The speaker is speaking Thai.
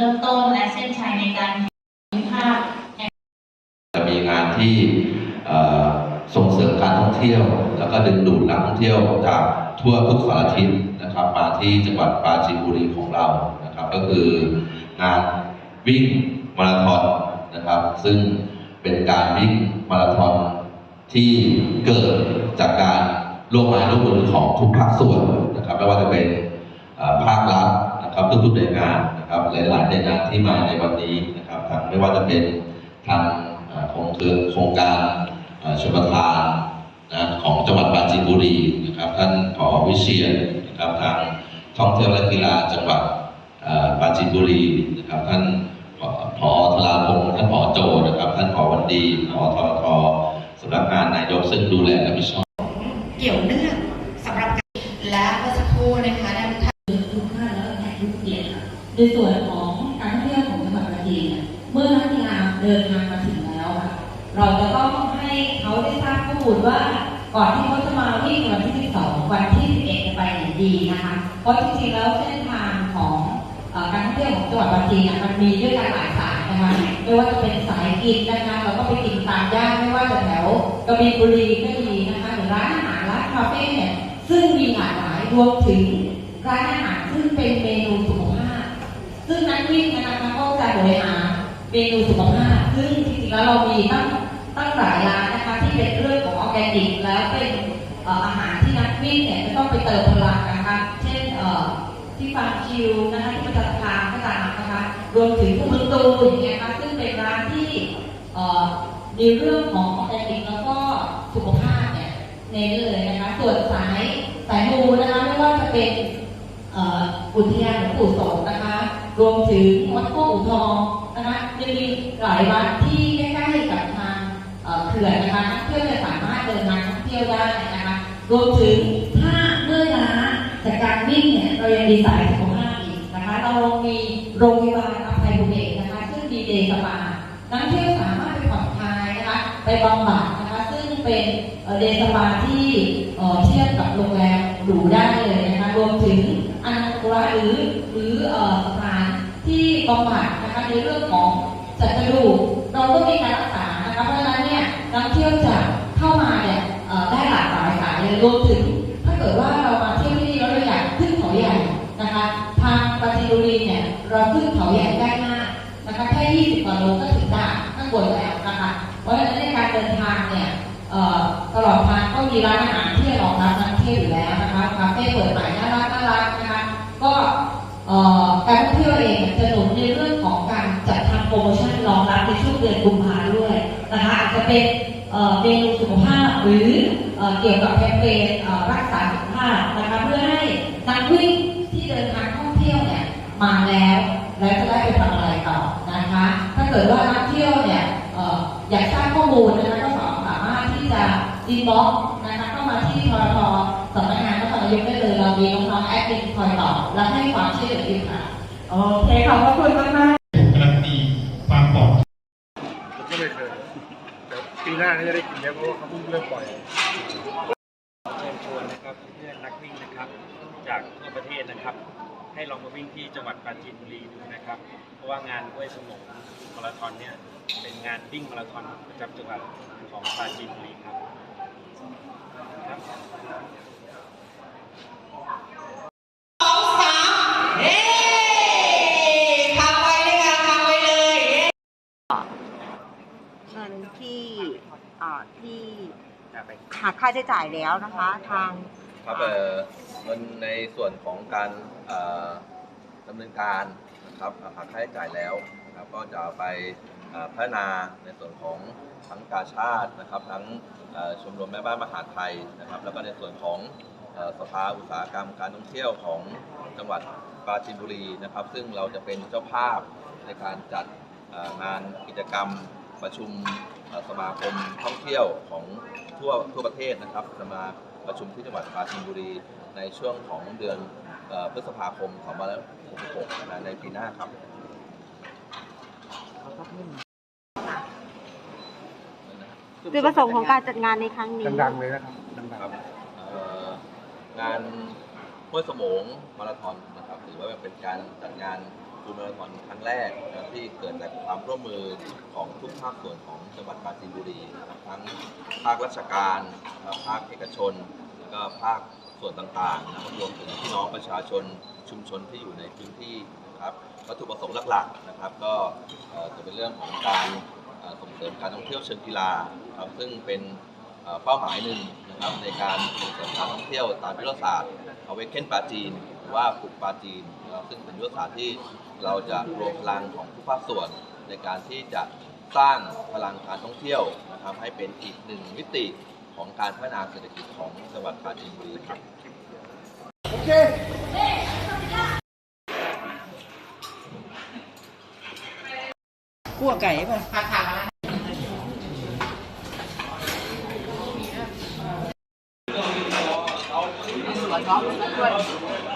ริ่มต้นและเส้นชัยในการแข่งขันภาคจะมีงานที่ส่งเสริมการท่องเที่ยว แล้วก็ดึงดูดนักท่องเที่ยวจากทั่วทุกสารทิศนะครับมาที่จังหวัดปราจีนบุรีของเรานะครับ ก็คืองานวิ่งมาราธอนนะครับ ซึ่งเป็นการวิ่งมาราธอนที่เกิดจากการร่วมไม้ร่วมมือของทุกภาคส่วนนะครับ ไม่ว่าจะเป็นภาครัฐ นะครับทุกๆหน่วยงานนะครับหลายๆหน่วยงานที่มาในวันนี้นะครับทั้งไม่ว่าจะเป็นทางเอ่อโครงคือโครงการชลประทานนะของจังหวัดปราจีนบุรีนะครับท่านผอวิเชียนนะครับทางท่องเที่ยวและกีฬาจังหวัดปราจีนบุรีนะครับท่านผอธราพงศ์ท่านผอโจนะครับ ท่านผอวันดีผอทรทสำนักงานนายกซึ่งดูแลและผิดชอบเกี่ยวเนื่อง ในส่วนของการท่องเที่ยวของจังหวัดปราจีนเนี่เมื่อนักกีฬาเดินทางมาถึงแล้วค่ะเราจะต้องให้เขาได้ทราบข้อมูลว่าก่อนที่เขาจะมาวิ่งวันที่ 12 วันที่ 11จะไปไหนดีนะคะ เพราะจริงๆแล้วเส้นทางของการท่องเที่ยวของจังหวัดปราจีนเนี่ยมันมีด้วยกันหลายสายนะคะไม่ว่าจะเป็นสายกินนะคะเราก็ไปกินตามย่านไม่ว่าจะแถวกระบินบุรีก็ดีนะคะหรือร้านอาหารร้านคาเฟ่เนี่ยซึ่งมีหลากหลายรวมถึงร้านอาหารซึ่งเป็นเม ซึ่งนักวิ่งนะคะนักก็จบริหารเมนูสุขภาพซึ่งจริงๆแล้วเรามีตั้งตั้งหลายร้านนะคะที่เป็นเรื่องของออร์แกนิกแล้วเป็นอาหารที่นักวิ่งเนี่ยจะต้องไปเติมพลังนะคะเช่นที่ฟาร์มชิลนะคะที่ประจันทางก็ตามนะคะรวมถึงพวกมึงตูอย่างเงี้ยค่ะซึ่งเป็นร้านที่ในเรื่องของออร์แกนิกแล้วก็สุขภาพเนี่ยเน้นเลยนะคะส่วนสายสายมูนะคะไม่ว่าจะเป็นอุทยานหลวงปู่โสมนะคะ รวมถึงวัดโคกอู่ทองนะคะยังมีหลายวัดที่ใกล้ๆกับทางเขื่อนนะคะนักเที่ยวจะสามารถเดินทางท่องเที่ยวได้นะคะรวมถึงถ้าเมื่อล้าจากการวิ่งเนี่ยเรายังมีสายสุขภาพอีกนะคะ เรามีโรงพยาบาลอภัยภูเบศนะคะ ซึ่งดีเดย์สปานักเที่ยวสามารถไปผ่อนคลายนะคะไปบำบัดนะคะ ซึ่งเป็นเดย์สปาที่เทียบกับโรงแรมหรูได้เลยนะคะรวมถึงอันตราหรือหรือเอ่อสถาน ที่บำบัดนะคะในเรื่องของจัดกระดูกเราก็มีการรักษานะคะเพราะฉะนั้นเนี่ยนักเที่ยวจะเข้ามาเนี่ยได้หลากหลายสายเลยรวมถึง ถ้าเกิดว่าเรามาเที่ยวที่นี่แล้วเราอยากขึ้นเขาใหญ่นะคะทางปราจีนบุรีเนี่ยเราขึ้นเขาใหญ่ได้มากนะคะแค่ 20กว่าโลก็ถึงได่านข้างบนแล้วนะคะเพราะฉะนั้นในการเดินทางเนี่ยตลอดทางก็มีร้านอาหารที่รองรับนักท่องเที่ยวอยู่แล้วนะคะคาเฟ่เปิดใหม่น่ารักน่ารักนะคะก็ การท่องเที่ยวเองจะหนุนในเรื่องของการจัดทำโปรโมชั่นรองรับในช่วงเดือนกุมภาด้วยนะคะอาจจะเป็นเมนูสุขภาพหรือเออเกี่ยวกับแคมเปญรักษาสุขภาพนะคะเพื่อให้นักวิ่งที่เดินทางท่องเที่ยวเนี่ยมาแล้ว แล้วจะได้ไปทำอะไรต่อนะคะ ถ้าเกิดว่านักเที่ยวเนี่ยอออยากทราบข้อมูลนะคะก็สามารถที่จะอินบ็อกซ์นะคะเข้ามาที่ทรทสำนักงาน นครนายกได้เลยเรามีน้องๆแอดมินคอยตอบและให้ความช่วยเหลืออยู่ค่ะโอเคขอบพระคุณมากการันตีความปลอดภัยผมก็ไม่เคยแต่ปีหน้าน่าจะได้กินเยอะเพราะว่าเขาเพิ่งเริ่มปล่อยเชิญชวนนะครับเพื่อนนักวิ่งนะครับ จากทั่วประเทศนะครับ ให้ลองมาวิ่งที่จังหวัดปราจีนบุรีดูนะครับ เพราะว่างานห้วยสมงมาราธอนเนี่ยเป็นงานวิ่งมาราธอนประจำจังหวัดของปราจีนบุรีครับครับ เอ่อที่หักค่าใช้จ่ายแล้วนะคะ ทาง ครับเอ่อเงินในส่วนของการเอ่อดำเนินการนะครับหักค่าใช้จ่ายแล้วนะครับก็จะไปเอ่อพัฒนาในส่วนของทั้งกาชาตินะครับทั้งเอ่อชมรมแม่บ้านมหาดไทยนะครับ แล้วก็ในส่วนของเอ่อสภาอุตสาหกรรมการท่องเที่ยวของจังหวัดปราจีนบุรีนะครับ ซึ่งเราจะเป็นเจ้าภาพในการจัดเอ่องานกิจกรรม ประชุมเอ่อสมาคมท่องเที่ยวของทั่วทั่วประเทศนะครับจะมาประชุมที่จังหวัดปราจีนบุรีในช่วงของเดือนเอ่อพฤษภาคม2566นะในปีหน้าครับจุดประสงค์ของการจัดงานในครั้งนี้ดังๆเลยนะครับดังครับเอ่องานห้วยสมงมาราธอนนะครับ ถือว่าเป็นการจัดงานฟูฟู ลมาราธอนครั้งแรกนะที่เกิดจากความร่วมมือของทุกภาคส่วนของจังหวัดปราจีนบุรีนะครับทั้งภาคราชการนะภาคเอกชน แล้วก็ภาคส่วนต่างๆนะครับรวมถึงพี่น้องประชาชนชุมชนที่อยู่ในพื้นที่นะครับวัตถุประสงค์หลักๆนะครับ ก็จะเป็นเรื่องของการส่งเสริมการท่องเที่ยวเชิงกีฬาครับซึ่งเป็นเป้าหมายหนึ่งนะครับในการส่งเสริมการท่องเที่ยวตามยุทธศาสตร์เอาไว้เค้นปาจีน รือว่าปลูกปาจีนนะครับซึ่งเป็นยุทธศาสตร์ที่เราจะรวมพลังของทุกภาคส่วนในการที่จะสร้างพลังการท่องเที่ยวนะครับให้เป็นอีกหนึ่งมิติของการพัฒนาเศรษฐกิจของจังหวัดปราจีนบุรีครับกั้วไก่ป่ะผักผักอะไรสวนเนาะด้วย